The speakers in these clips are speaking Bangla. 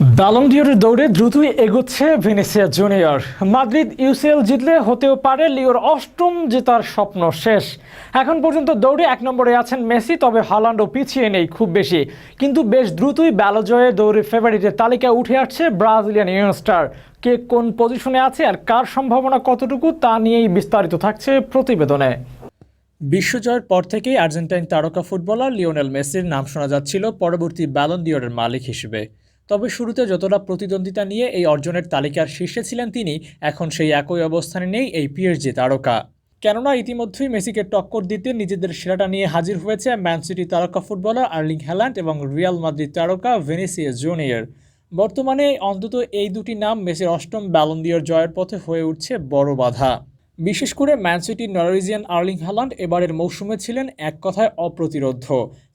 ব্যালন্ডিয়রের দৌড়ে দ্রুতই এগোচ্ছে ভেনেসিয়া জুনিয়র। মাদ্রিদ ইউসিএল জিতলে হতেও পারে লিওর অষ্টম জেতার স্বপ্ন শেষ। এখন পর্যন্ত দৌড়ে এক নম্বরে আছেন মেসি, তবে হালান্ডও পিছিয়ে নেই খুব বেশি। কিন্তু বেশ দ্রুতই ব্যালোজয়ে দৌড়ে ফেভারিটের তালিকায় উঠে আসছে ব্রাজিলিয়ান ইয়ংস্টার। কে কোন পজিশনে আছে আর কার সম্ভাবনা কতটুকু তা নিয়েই বিস্তারিত থাকছে প্রতিবেদনে। বিশ্বজয়ের পর থেকেই আর্জেন্টাইন তারকা ফুটবলার লিওনেল মেসির নাম শোনা যাচ্ছিল পরবর্তী ব্যালন ডিওরের মালিক হিসেবে। তবে শুরুতে যতটা প্রতিদ্বন্দ্বিতা নিয়ে এই অর্জনের তালিকার শীর্ষে ছিলেন তিনি, এখন সেই একই অবস্থানে নেই এই পিএসজি তারকা। কেননা ইতিমধ্যেই মেসিকে টক্কর দিতে নিজেদের সেরাটা নিয়ে হাজির হয়েছে ম্যান সিটি তারকা ফুটবলার আর্লিং হ্যালান্ড এবং রিয়াল মাদ্রিদ তারকা ভেনিসিয়াস জুনিয়র। বর্তমানে অন্তত এই দুটি নাম মেসির অষ্টম ব্যালন্দিয়র জয়ের পথে হয়ে উঠছে বড় বাধা। বিশেষ করে ম্যান সিটির নরওয়েজিয়ান আর্লিং হ্যালান্ড এবারের মৌসুমে ছিলেন এক কথায় অপ্রতিরোধ্য।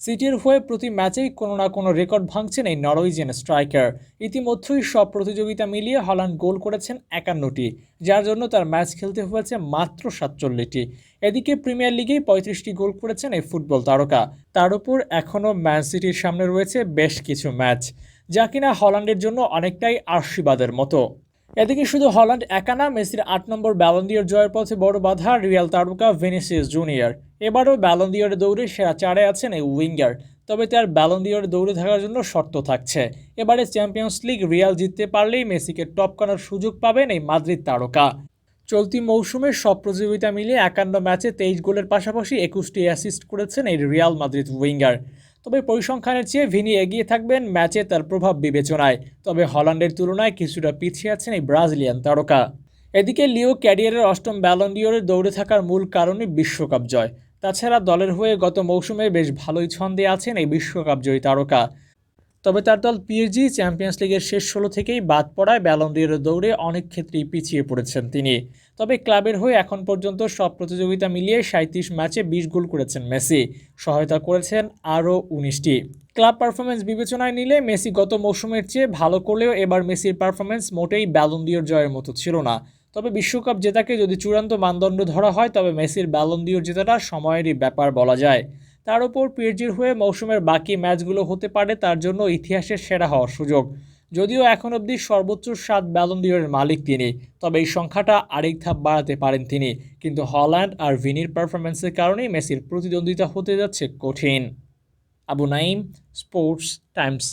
সিটির হয়ে প্রতি ম্যাচেই কোনো না কোনো রেকর্ড ভাঙছেন এই নরওয়েজিয়ান স্ট্রাইকার। ইতিমধ্যেই সব প্রতিযোগিতা মিলিয়ে হল্যান্ড গোল করেছেন একান্নটি, যার জন্য তার ম্যাচ খেলতে হয়েছে মাত্র সাতচল্লিশটি। এদিকে প্রিমিয়ার লিগেই পঁয়ত্রিশটি গোল করেছেন এই ফুটবল তারকা। তার উপর এখনও ম্যান সিটির সামনে রয়েছে বেশ কিছু ম্যাচ, যা কিনা হল্যান্ডের জন্য অনেকটাই আশীর্বাদের মতো। এদিকে শুধু হল্যান্ড একা না, মেসির আট নম্বর ব্যালন্দিয়র জয়ের পথে বড় বাধা রিয়াল তারকা ভেনিসিয়াস জুনিয়র এবারও ব্যালন্দিয়রের দৌড়ে সেরা চারে আছেন এই উইঙ্গার, তবে তার ব্যালন্দিয়রে দৌড়ে থাকার জন্য শর্ত থাকছে। এবারে চ্যাম্পিয়ন্স লিগ রিয়াল জিততে পারলেই মেসিকে টপ করার সুযোগ পাবেন এই মাদ্রিদ তারকা। চলতি মৌসুমে সব প্রতিযোগিতা মিলিয়ে একান্ন ম্যাচে তেইশ গোলের পাশাপাশি একুশটি অ্যাসিস্ট করেছেন এই রিয়াল মাদ্রিদ উইঙ্গার। তবে পরিসংখ্যানের চেয়ে ভিনি এগিয়ে থাকবেন ম্যাচে তার প্রভাব বিবেচনায়। তবে হল্যান্ডের তুলনায় কিছুটা পিছিয়ে আছেন এই ব্রাজিলিয়ান তারকা। এদিকে লিও ক্যারিয়ারের অষ্টম ব্যালন্ডিওরে দৌড়ে থাকার মূল কারণই বিশ্বকাপ জয়। তাছাড়া দলের হয়ে গত মৌসুমে বেশ ভালোই ছন্দে আছেন এই বিশ্বকাপ জয়ী তারকা। তবে তার দল পিএসজি, চ্যাম্পিয়ন্স লিগের শেষ ষোলো থেকেই বাদ পড়ায় ব্যালন্ডিয়রের দৌড়ে অনেক ক্ষেত্রেই পিছিয়ে পড়েছেন তিনি। তবে ক্লাবের হয়ে এখন পর্যন্ত সব প্রতিযোগিতা মিলিয়ে সাঁত্রিশ ম্যাচে বিশ গোল করেছেন মেসি। সহায়তা করেছেন আরও উনিশটি। ক্লাব পারফরমেন্স বিবেচনায় নিলে মেসি গত মৌসুমের চেয়ে ভালো করলেও এবার মেসির পারফরমেন্স মোটেই ব্যালন্দিয়র জয়ের মতো ছিল না। তবে বিশ্বকাপ জেতাকে যদি চূড়ান্ত মানদণ্ড ধরা হয়, তবে মেসির ব্যালন্দিয়র জেতাটা সময়েরই ব্যাপার বলা যায়। তার ওপর পিএসজির হয়ে মৌসুমের বাকি ম্যাচগুলো হতে পারে তার জন্য ইতিহাসের সেরা হওয়ার সুযোগ। যদিও এখন অবধি সর্বোচ্চ সাত ব্যালন্ডিয়রের মালিক তিনি, তবে এই সংখ্যাটা আরেক ধাপ বাড়াতে পারেন তিনি। কিন্তু হল্যান্ড আর ভিনির পারফরমেন্সের কারণেই মেসির প্রতিদ্বন্দ্বিতা হতে যাচ্ছে কঠিন। Abu Naim sports Times